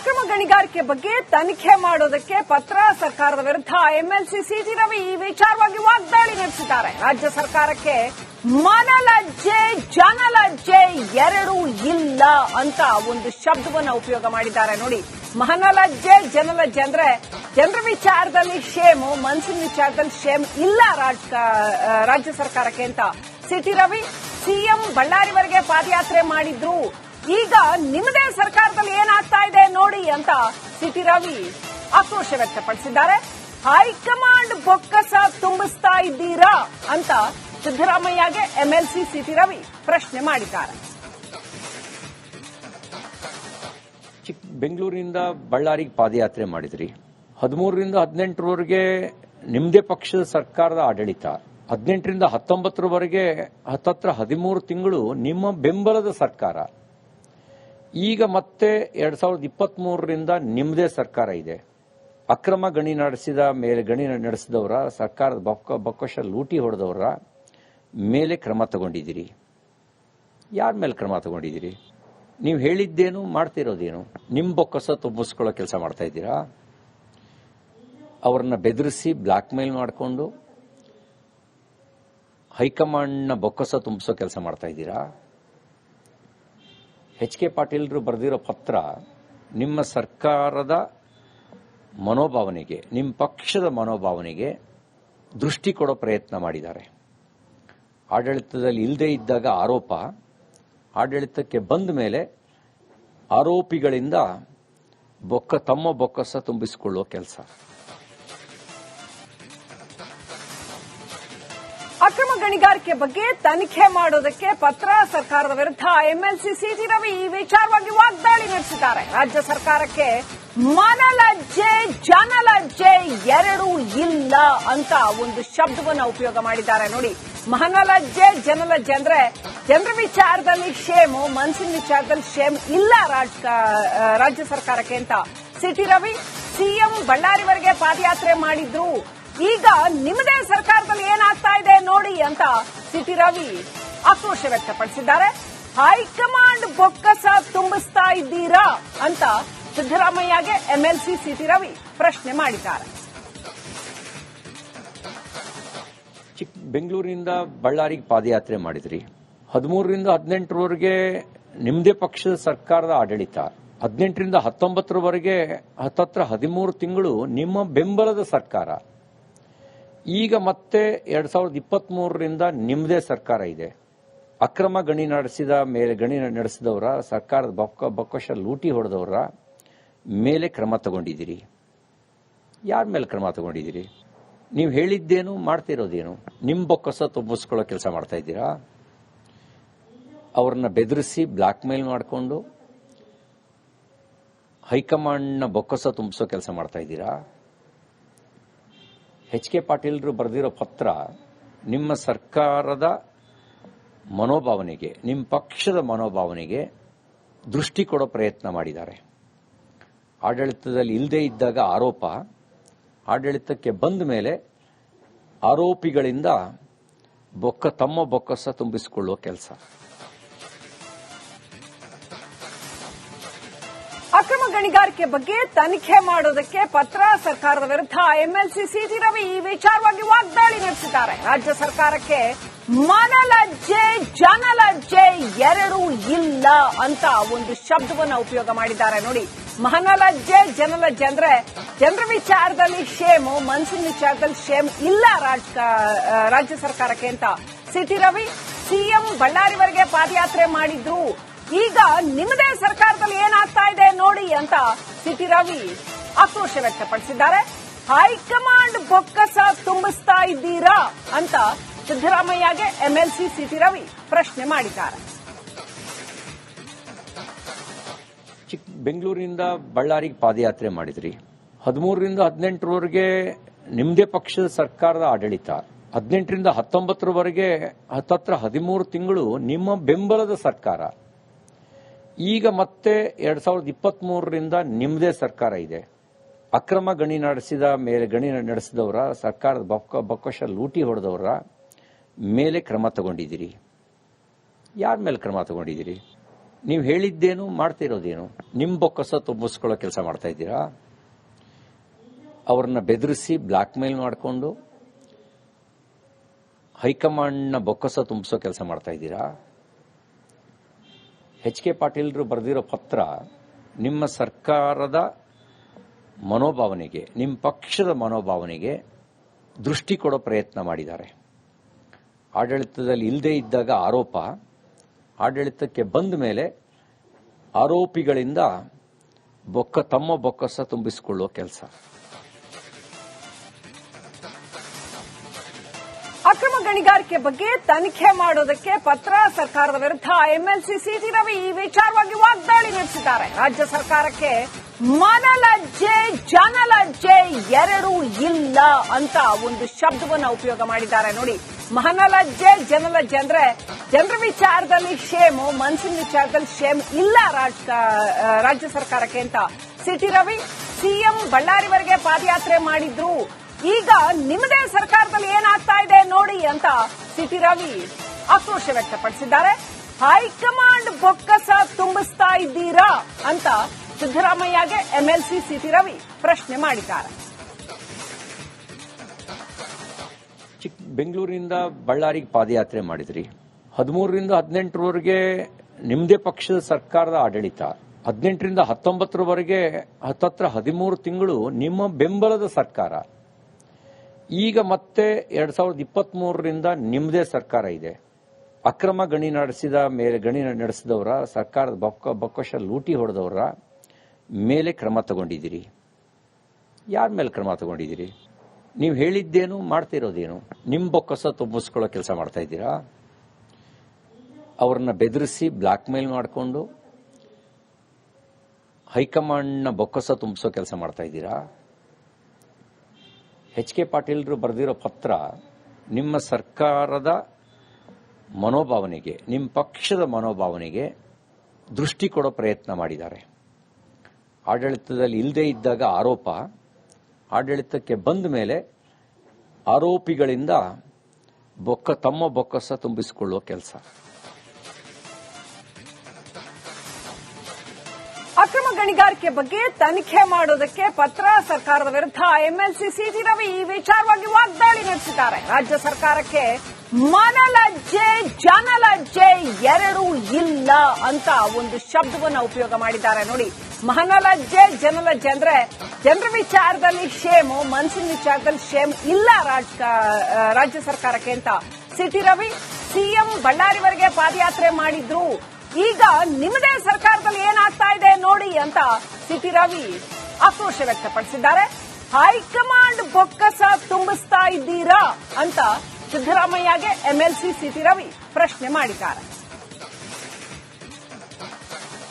ಅಕ್ರಮ ಗಣಿಗಾರಿಕೆ ಬಗ್ಗೆ ತನಿಖೆ ಮಾಡೋದಕ್ಕೆ ಪತ್ರ ಸರ್ಕಾರದ ವಿರುದ್ಧ ಎಂಎಲ್ಸಿ ಸಿಟಿ ರವಿ ಈ ವಿಚಾರವಾಗಿ ವಾಗ್ದಾಳಿ ನಡೆಸಿದ್ದಾರೆ. ರಾಜ್ಯ ಸರ್ಕಾರಕ್ಕೆ ಮನಲಜ್ಜೆ ಜನಲಜ್ಜೆ ಎರಡೂ ಇಲ್ಲ ಅಂತ ಒಂದು ಶಬ್ದವನ್ನು ಉಪಯೋಗ ಮಾಡಿದ್ದಾರೆ. ನೋಡಿ ಮನಲಜ್ಜೆ ಜನಲಜ್ಜೆ ಅಂದ್ರೆ ಜನರ ವಿಚಾರದಲ್ಲಿ ಶೇಮು ಮನಸ್ಸಿನ ವಿಚಾರದಲ್ಲಿ ಶೇಮ್ ಇಲ್ಲ ರಾಜ- ರಾಜ್ಯ ಸರ್ಕಾರಕ್ಕೆ ಅಂತ ಸಿಟಿ ರವಿ ಸಿಎಂ ಬಳ್ಳಾರಿವರೆಗೆ ಪಾದಯಾತ್ರೆ ಮಾಡಿದ್ರು. ಈಗ ನಿಮ್ಮದೇ ಸರ್ಕಾರದಲ್ಲಿ ಏನಾಗ್ತಾ ಇದೆ ನೋಡಿ ಅಂತ ಸಿಟಿ ರವಿ ಆಕ್ರೋಶ ವ್ಯಕ್ತಪಡಿಸಿದ್ದಾರೆ. ಹೈಕಮಾಂಡ್ ಬೊಕ್ಕಸ ತುಂಬಿಸ್ತಾ ಇದ್ದೀರಾ ಅಂತ ಸಿದ್ದರಾಮಯ್ಯಗೆ ಎಂಎಲ್ಸಿ ಸಿಟಿ ರವಿ ಪ್ರಶ್ನೆ ಮಾಡಿದ್ದಾರೆ. ಬೆಂಗಳೂರಿನಿಂದ ಬಳ್ಳಾರಿಗೆ ಪಾದಯಾತ್ರೆ ಮಾಡಿದ್ರಿ. ಹದಿಮೂರರಿಂದ ಹದಿನೆಂಟರವರೆಗೆ ನಿಮ್ಮದೇ ಪಕ್ಷದ ಸರ್ಕಾರದ ಆಡಳಿತ. ಹದಿನೆಂಟರಿಂದ ಹತ್ತೊಂಬತ್ತರವರೆಗೆ, ಹತ್ತತ್ರ ಹದಿಮೂರು ತಿಂಗಳು ನಿಮ್ಮ ಬೆಂಬಲದ ಸರ್ಕಾರ. ಈಗ ಮತ್ತೆ ಎರಡ್ ಸಾವಿರದ ಇಪ್ಪತ್ತ್ ಮೂರರಿಂದ ನಿಮ್ಮದೇ ಸರ್ಕಾರ ಇದೆ. ಅಕ್ರಮ ಗಣಿ ನಡೆಸಿದ ಮೇಲೆ ಗಣಿ ನಡೆಸಿದವರ, ಸರ್ಕಾರದ ಬೊಕ್ಕ ಬೊಕ್ಕಶ ಲೂಟಿ ಹೊಡೆದವರ ಮೇಲೆ ಕ್ರಮ ತಗೊಂಡಿದ್ದೀರಿ. ಯಾರ ಮೇಲೆ ಕ್ರಮ ತಗೊಂಡಿದ್ದೀರಿ? ನೀವು ಹೇಳಿದ್ದೇನು, ಮಾಡ್ತಿರೋದೇನು? ನಿಮ್ಮ ಬೊಕ್ಕಸ ತುಂಬಿಸ್ಕೊಳ್ಳೋ ಕೆಲಸ ಮಾಡ್ತಾ ಇದ್ದೀರಾ? ಅವ್ರನ್ನ ಬೆದರಿಸಿ ಬ್ಲ್ಯಾಕ್ ಮೇಲ್ ಮಾಡಿಕೊಂಡು ಹೈಕಮಾಂಡ್ನ ಬೊಕ್ಕಸ ತುಂಬಿಸೋ ಕೆಲಸ ಮಾಡ್ತಾ ಇದ್ದೀರಾ? ಎಚ್ ಕೆ ಪಾಟೀಲ್ರು ಬರೆದಿರೋ ಪತ್ರ ನಿಮ್ಮ ಸರ್ಕಾರದ ಮನೋಭಾವನೆಗೆ ನಿಮ್ಮ ಪಕ್ಷದ ಮನೋಭಾವನೆಗೆ ದೃಷ್ಟಿ ಕೊಡೋ ಪ್ರಯತ್ನ ಮಾಡಿದ್ದಾರೆ. ಆಡಳಿತದಲ್ಲಿ ಇಲ್ಲದೇ ಇದ್ದಾಗ ಆರೋಪ, ಆಡಳಿತಕ್ಕೆ ಬಂದ ಮೇಲೆ ಆರೋಪಿಗಳಿಂದ ಬೊಕ್ಕ ತಮ್ಮ ಬೊಕ್ಕಸ ತುಂಬಿಸಿಕೊಳ್ಳುವ ಕೆಲಸ. ಗಣಿಗಾರಿಕೆ ಬಗ್ಗೆ ತನಿಖೆ ಮಾಡೋದಕ್ಕೆ ಪತ್ರ ಸರ್ಕಾರದ ವಿರುದ್ಧ ಎಂಎಲ್ಸಿ ಸಿಟಿ ರವಿ ಈ ವಿಚಾರವಾಗಿ ವಾಗ್ದಾಳಿ ನಡೆಸಿದ್ದಾರೆ. ರಾಜ್ಯ ಸರ್ಕಾರಕ್ಕೆ ಮನಲಜ್ಜೆ ಜನಲಜ್ಜೆ ಎರಡೂ ಇಲ್ಲ ಅಂತ ಒಂದು ಶಬ್ದವನ್ನು ಉಪಯೋಗ ಮಾಡಿದ್ದಾರೆ. ನೋಡಿ ಮನಲಜ್ಜೆ ಜನಲಜ್ಜೆ ಅಂದ್ರೆ ಜನರ ವಿಚಾರದಲ್ಲಿ ಶೇಮು ಮನಸ್ಸಿನ ವಿಚಾರದಲ್ಲಿ ಶೇಮ್ ಇಲ್ಲ ರಾಜ್ಯ ಸರ್ಕಾರಕ್ಕೆ ಅಂತ. ಸಿಟಿ ರವಿ, ಸಿಎಂ ಬಳ್ಳಾರಿವರೆಗೆ ಪಾದಯಾತ್ರೆ ಮಾಡಿದ್ರು. ಈಗ ನಿಮ್ಮದೇ ಸರ್ಕಾರದಲ್ಲಿ ಏನಾಗ್ತಾ ಇದೆ ನೋಡಿ ಅಂತ ಸಿಟಿ ರವಿ ಆಕ್ರೋಶ ವ್ಯಕ್ತಪಡಿಸಿದ್ದಾರೆ. ಹೈಕಮಾಂಡ್ ಬೊಕ್ಕಸ ತುಂಬಿಸ್ತಾ ಇದ್ದೀರಾ ಅಂತ ಸಿದ್ದರಾಮಯ್ಯಗೆ ಎಂಎಲ್ಸಿ ಸಿಟಿ ರವಿ ಪ್ರಶ್ನೆ ಮಾಡಿದ್ದಾರೆ. ಚಿಕ್ಕ ಬೆಂಗಳೂರಿನಿಂದ ಬಳ್ಳಾರಿಗೆ ಪಾದಯಾತ್ರೆ ಮಾಡಿದ್ರಿ. ಹದಿಮೂರರಿಂದ ಹದಿನೆಂಟರವರೆಗೆ ನಿಮ್ಮದೇ ಪಕ್ಷದ ಸರ್ಕಾರದ ಆಡಳಿತ. ಹದಿನೆಂಟರಿಂದ ಹತ್ತೊಂಬತ್ತರವರೆಗೆ, ಹತ್ತತ್ರ ಹದಿಮೂರು ತಿಂಗಳು ನಿಮ್ಮ ಬೆಂಬಲದ ಸರ್ಕಾರ. ಈಗ ಮತ್ತೆ ಎರಡ್ ಸಾವಿರದ ಇಪ್ಪತ್ತ್ ಮೂರರಿಂದ ನಿಮ್ಮದೇ ಸರ್ಕಾರ ಇದೆ. ಅಕ್ರಮ ಗಣಿ ನಡೆಸಿದ ಮೇಲೆ, ಗಣಿ ನಡೆಸಿದವರ, ಸರ್ಕಾರದ ಬೊಕ್ಕ, ಬೊಕ್ಕಶ ಲೂಟಿ ಹೊಡೆದವರ ಮೇಲೆ ಕ್ರಮ ತಗೊಂಡಿದ್ದೀರಿ. ಯಾರ ಮೇಲೆ ಕ್ರಮ ತಗೊಂಡಿದ್ದೀರಿ? ನೀವು ಹೇಳಿದ್ದೇನು, ಮಾಡ್ತಿರೋದೇನು? ನಿಮ್ಮ ಬೊಕ್ಕಸ ತುಂಬಿಸ್ಕೊಳ್ಳೋ ಕೆಲಸ ಮಾಡ್ತಾ ಇದ್ದೀರಾ? ಅವ್ರನ್ನ ಬೆದರಿಸಿ ಬ್ಲ್ಯಾಕ್ ಮೇಲ್ ಮಾಡಿಕೊಂಡು ಹೈಕಮಾಂಡ್ನ ಬೊಕ್ಕಸ ತುಂಬಿಸೋ ಕೆಲಸ ಮಾಡ್ತಾ ಇದ್ದೀರಾ? ಎಚ್ ಕೆ ಪಾಟೀಲ್ರು ಬರೆದಿರೋ ಪತ್ರ ನಿಮ್ಮ ಸರ್ಕಾರದ ಮನೋಭಾವನೆಗೆ, ನಿಮ್ಮ ಪಕ್ಷದ ಮನೋಭಾವನೆಗೆ ದೃಷ್ಟಿ ಕೊಡೋ ಪ್ರಯತ್ನ ಮಾಡಿದ್ದಾರೆ. ಆಡಳಿತದಲ್ಲಿ ಇಲ್ಲದೇ ಇದ್ದಾಗ ಆರೋಪ, ಆಡಳಿತಕ್ಕೆ ಬಂದ ಮೇಲೆ ಆರೋಪಿಗಳಿಂದ ಬೊಕ್ಕ ತಮ್ಮ ಬೊಕ್ಕಸ ತುಂಬಿಸಿಕೊಳ್ಳುವ ಕೆಲಸ. ಅಕ್ರಮ ಗಣಿಗಾರಿಕೆ ಬಗ್ಗೆ ತನಿಖೆ ಮಾಡೋದಕ್ಕೆ ಪತ್ರ ಸರ್ಕಾರದ ವಿರುದ್ಧ ಎಂಎಲ್ಸಿ ಸಿಟಿ ರವಿ ಈ ವಿಚಾರವಾಗಿ ವಾಗ್ದಾಳಿ ನಡೆಸಿದ್ದಾರೆ. ರಾಜ್ಯ ಸರ್ಕಾರಕ್ಕೆ ಮನಲಜ್ಜೆ ಜನಲಜ್ಜೆ ಎರಡೂ ಇಲ್ಲ ಅಂತ ಒಂದು ಶಬ್ದವನ್ನ ಉಪಯೋಗ ಮಾಡಿದ್ದಾರೆ. ನೋಡಿ ಮನಲಜ್ಜೆ ಜನಲಜ್ಜೆ ಅಂದ್ರೆ ಜನರ ವಿಚಾರದಲ್ಲಿ ಶೇಮು ಮನಸ್ಸಿನ ವಿಚಾರದಲ್ಲಿ ಶೇಮ್ ಇಲ್ಲ ರಾಜ- ರಾಜ್ಯ ಸರ್ಕಾರಕ್ಕೆ ಅಂತ. ಸಿಟಿ ರವಿ, ಸಿಎಂ ಬಳ್ಳಾರಿವರೆಗೆ ಪಾದಯಾತ್ರೆ ಮಾಡಿದ್ರು. ಈಗ ನಿಮ್ಮದೇ ಸರ್ಕಾರದಲ್ಲಿ ಏನಾಗ್ತಾ ಇದೆ ನೋಡಿ ಅಂತ ಸಿಟಿ ರವಿ ಆಕ್ರೋಶ ವ್ಯಕ್ತಪಡಿಸಿದ್ದಾರೆ. ಹೈಕಮಾಂಡ್ ಬೊಕ್ಕಸ ತುಂಬಿಸ್ತಾ ಇದ್ದೀರಾ ಅಂತ ಸಿದ್ದರಾಮಯ್ಯಗೆ ಎಂಎಲ್ಸಿ ಸಿಟಿ ರವಿ ಪ್ರಶ್ನೆ ಮಾಡಿದ್ದಾರೆ. ಚಿಕ್ಕ ಬೆಂಗಳೂರಿನಿಂದ ಬಳ್ಳಾರಿಗೆ ಪಾದಯಾತ್ರೆ ಮಾಡಿದ್ರಿ. ಹದಿಮೂರರಿಂದ ಹದಿನೆಂಟರವರೆಗೆ ನಿಮ್ಮದೇ ಪಕ್ಷದ ಸರ್ಕಾರದ ಆಡಳಿತ. ಹದಿನೆಂಟರಿಂದ ಹತ್ತೊಂಬತ್ತರವರೆಗೆ, ಹತ್ತತ್ರ ಹದಿಮೂರು ತಿಂಗಳು ನಿಮ್ಮ ಬೆಂಬಲದ ಸರ್ಕಾರ. ಈಗ ಮತ್ತೆ ಎರಡ್ ಸಾವಿರದ ಇಪ್ಪತ್ತ್ ಮೂರರಿಂದ ನಿಮ್ಮದೇ ಸರ್ಕಾರ ಇದೆ. ಅಕ್ರಮ ಗಣಿ ನಡೆಸಿದ ಮೇಲೆ, ಗಣಿ ನಡೆಸಿದವರ, ಸರ್ಕಾರದ ಬೊಕ್ಕ ಬೊಕ್ಕಶ ಲೂಟಿ ಹೊಡೆದವರ ಮೇಲೆ ಕ್ರಮ ತಗೊಂಡಿದ್ದೀರಿ. ಯಾರ ಮೇಲೆ ಕ್ರಮ ತಗೊಂಡಿದ್ದೀರಿ? ನೀವು ಹೇಳಿದ್ದೇನು, ಮಾಡ್ತಿರೋದೇನು? ನಿಮ್ಮ ಬೊಕ್ಕಸ ತುಂಬಿಸ್ಕೊಳ್ಳೋ ಕೆಲಸ ಮಾಡ್ತಾ ಇದ್ದೀರಾ? ಅವ್ರನ್ನ ಬೆದರಿಸಿ ಬ್ಲ್ಯಾಕ್ ಮೇಲ್ ಮಾಡಿಕೊಂಡು ಹೈಕಮಾಂಡ್ನ ಬೊಕ್ಕಸ ತುಂಬಿಸೋ ಕೆಲಸ ಮಾಡ್ತಾ ಇದ್ದೀರಾ? ಎಚ್ ಕೆ ಪಾಟೀಲ್ರು ಬರೆದಿರೋ ಪತ್ರ ನಿಮ್ಮ ಸರ್ಕಾರದ ಮನೋಭಾವನೆಗೆ ನಿಮ್ಮ ಪಕ್ಷದ ಮನೋಭಾವನೆಗೆ ದೃಷ್ಟಿ ಕೊಡೋ ಪ್ರಯತ್ನ ಮಾಡಿದ್ದಾರೆ. ಆಡಳಿತದಲ್ಲಿ ಇಲ್ಲದೇ ಇದ್ದಾಗ ಆರೋಪ, ಆಡಳಿತಕ್ಕೆ ಬಂದ ಮೇಲೆ ಆರೋಪಿಗಳಿಂದ ಬೊಕ್ಕ ತಮ್ಮ ಬೊಕ್ಕಸ ತುಂಬಿಸಿಕೊಳ್ಳುವ ಕೆಲಸ. ಗಣಿಗಾರಿಕೆ ಬಗ್ಗೆ ತನಿಖೆ ಮಾಡೋದಕ್ಕೆ ಪತ್ರ ಸರ್ಕಾರದ ವಿರುದ್ಧ ಎಂಎಲ್ಸಿ ಸಿಟಿ ರವಿ ಈ ವಿಚಾರವಾಗಿ ವಾಗ್ದಾಳಿ ನಡೆಸಿದ್ದಾರೆ. ರಾಜ್ಯ ಸರ್ಕಾರಕ್ಕೆ ಮನಲಜ್ಜೆ ಜನಲಜ್ಜೆ ಎರಡು ಇಲ್ಲ ಅಂತ ಒಂದು ಶಬ್ದವನ್ನು ಉಪಯೋಗ ಮಾಡಿದ್ದಾರೆ. ನೋಡಿ ಮಹನಲಜ್ಜೆ ಜನಲಜ್ಜೆ ಅಂದ್ರೆ ಜನರ ವಿಚಾರದಲ್ಲಿ ಶೇಮು ಮನಸ್ಸಿನ ವಿಚಾರದಲ್ಲಿ ಶೇಮ್ ಇಲ್ಲ ರಾಜ- ರಾಜ್ಯ ಸರ್ಕಾರಕ್ಕೆ ಅಂತ ಸಿಟಿ ರವಿ ಸಿಎಂ ಬಳ್ಳಾರಿವರೆಗೆ ಪಾದಯಾತ್ರೆ ಮಾಡಿದ್ರು. ಈಗ ನಿಮ್ಮದೇ ಸರ್ಕಾರದಲ್ಲಿ ಏನಾಗ್ತಾ ಇದೆ ನೋಡಿ ಅಂತ ಸಿಟಿ ರವಿ ಆಕ್ರೋಶ ವ್ಯಕ್ತಪಡಿಸಿದ್ದಾರೆ. ಹೈಕಮಾಂಡ್ ಬೊಕ್ಕಸ ತುಂಬಿಸ್ತಾ ಇದ್ದೀರಾ ಅಂತ ಸಿದ್ದರಾಮಯ್ಯಗೆ ಎಂಎಲ್ಸಿ ಸಿಟಿ ರವಿ ಪ್ರಶ್ನೆ ಮಾಡಿದ್ದಾರೆ. ಚಿಕ್ಕ ಬೆಂಗಳೂರಿನಿಂದ ಬಳ್ಳಾರಿಗೆ ಪಾದಯಾತ್ರೆ ಮಾಡಿದ್ರಿ. ಹದಿಮೂರರಿಂದ ಹದಿನೆಂಟರವರೆಗೆ ನಿಮ್ಮದೇ ಪಕ್ಷದ ಸರ್ಕಾರದ ಆಡಳಿತ. ಹದಿನೆಂಟರಿಂದ ಹತ್ತೊಂಬತ್ತರವರೆಗೆ ಹತ್ತತ್ರ ಹದಿಮೂರು ತಿಂಗಳು ನಿಮ್ಮ ಬೆಂಬಲದ ಸರ್ಕಾರ. ಈಗ ಮತ್ತೆ ಎರಡ್ ಸಾವಿರದ ಇಪ್ಪತ್ತ್ ಮೂರರಿಂದ ನಿಮ್ಮದೇ ಸರ್ಕಾರ ಇದೆ. ಅಕ್ರಮ ಗಣಿ ನಡೆಸಿದ ಮೇಲೆ, ಗಣಿ ನಡೆಸಿದವರ, ಸರ್ಕಾರದ ಬೊಕ್ಕ ಬೊಕ್ಕಶ ಲೂಟಿ ಹೊಡೆದವರ ಮೇಲೆ ಕ್ರಮ ತಗೊಂಡಿದ್ದೀರಿ. ಯಾರ ಮೇಲೆ ಕ್ರಮ ತಗೊಂಡಿದ್ದೀರಿ? ನೀವು ಹೇಳಿದ್ದೇನು, ಮಾಡ್ತಿರೋದೇನು? ನಿಮ್ಮ ಬೊಕ್ಕಸ ತುಂಬಿಸ್ಕೊಳ್ಳೋ ಕೆಲಸ ಮಾಡ್ತಾ ಇದ್ದೀರಾ? ಅವ್ರನ್ನ ಬೆದರಿಸಿ ಬ್ಲ್ಯಾಕ್ ಮೇಲ್ ಮಾಡಿಕೊಂಡು ಹೈಕಮಾಂಡ್ನ ಬೊಕ್ಕಸ ತುಂಬಿಸೋ ಕೆಲಸ ಮಾಡ್ತಾ ಇದ್ದೀರಾ? ಎಚ್ ಕೆ ಪಾಟೀಲ್ರು ಬರೆದಿರೋ ಪತ್ರ ನಿಮ್ಮ ಸರ್ಕಾರದ ಮನೋಭಾವನೆಗೆ, ನಿಮ್ಮ ಪಕ್ಷದ ಮನೋಭಾವನೆಗೆ ದೃಷ್ಟಿ ಕೊಡೋ ಪ್ರಯತ್ನ ಮಾಡಿದ್ದಾರೆ. ಆಡಳಿತದಲ್ಲಿ ಇಲ್ಲದೇ ಇದ್ದಾಗ ಆರೋಪ, ಆಡಳಿತಕ್ಕೆ ಬಂದ ಮೇಲೆ ಆರೋಪಿಗಳಿಂದ ಬೊಕ್ಕ ತಮ್ಮ ಬೊಕ್ಕಸ ತುಂಬಿಸಿಕೊಳ್ಳುವ ಕೆಲಸ. ಅಕ್ರಮ ಗಣಿಗಾರಿಕೆ ಬಗ್ಗೆ ತನಿಖೆ ಮಾಡೋದಕ್ಕೆ ಪತ್ರ ಸರ್ಕಾರದ ವಿರುದ್ಧ ಎಂಎಲ್ಸಿ ಸಿಟಿ ರವಿ ಈ ವಿಚಾರವಾಗಿ ವಾಗ್ದಾಳಿ ನಡೆಸಿದ್ದಾರೆ. ರಾಜ್ಯ ಸರ್ಕಾರಕ್ಕೆ ಮನಲಜ್ಜೆ, ಜನಲಜ್ಜೆ ಎರಡೂ ಇಲ್ಲ ಅಂತ ಒಂದು ಶಬ್ದವನ್ನ ಉಪಯೋಗ ಮಾಡಿದ್ದಾರೆ. ನೋಡಿ ಮಹನಲಜ್ಜೆ ಜನಲಜ್ಜೆ ಅಂದ್ರೆ ಜನರ ವಿಚಾರದಲ್ಲಿ ಶೇಮು ಮನಸ್ಸಿನ ವಿಚಾರದಲ್ಲಿ ಶೇಮ್ ಇಲ್ಲ ರಾಜ- ರಾಜ್ಯ ಸರ್ಕಾರಕ್ಕೆ ಅಂತ ಸಿಟಿ ರವಿ ಸಿಎಂ ಬಳ್ಳಾರಿವರೆಗೆ ಪಾದಯಾತ್ರೆ ಮಾಡಿದ್ರು. ಈಗ ನಿಮ್ಮದೇ ನೋಡಿ ಅಂತ ಸಿಟಿ ರವಿ ಆಕ್ರೋಶ ವ್ಯಕ್ತಪಡಿಸಿದ್ದಾರೆ. ಹೈಕಮಾಂಡ್ ಬೊಕ್ಕಸ ತುಂಬಿಸ್ತಾ ಇದ್ದೀರಾ ಅಂತ ಸಿದ್ದರಾಮಯ್ಯಗೆ ಎಂಎಲ್ಸಿ ಸಿಟಿ ರವಿ ಪ್ರಶ್ನೆ ಮಾಡಿದ್ದಾರೆ.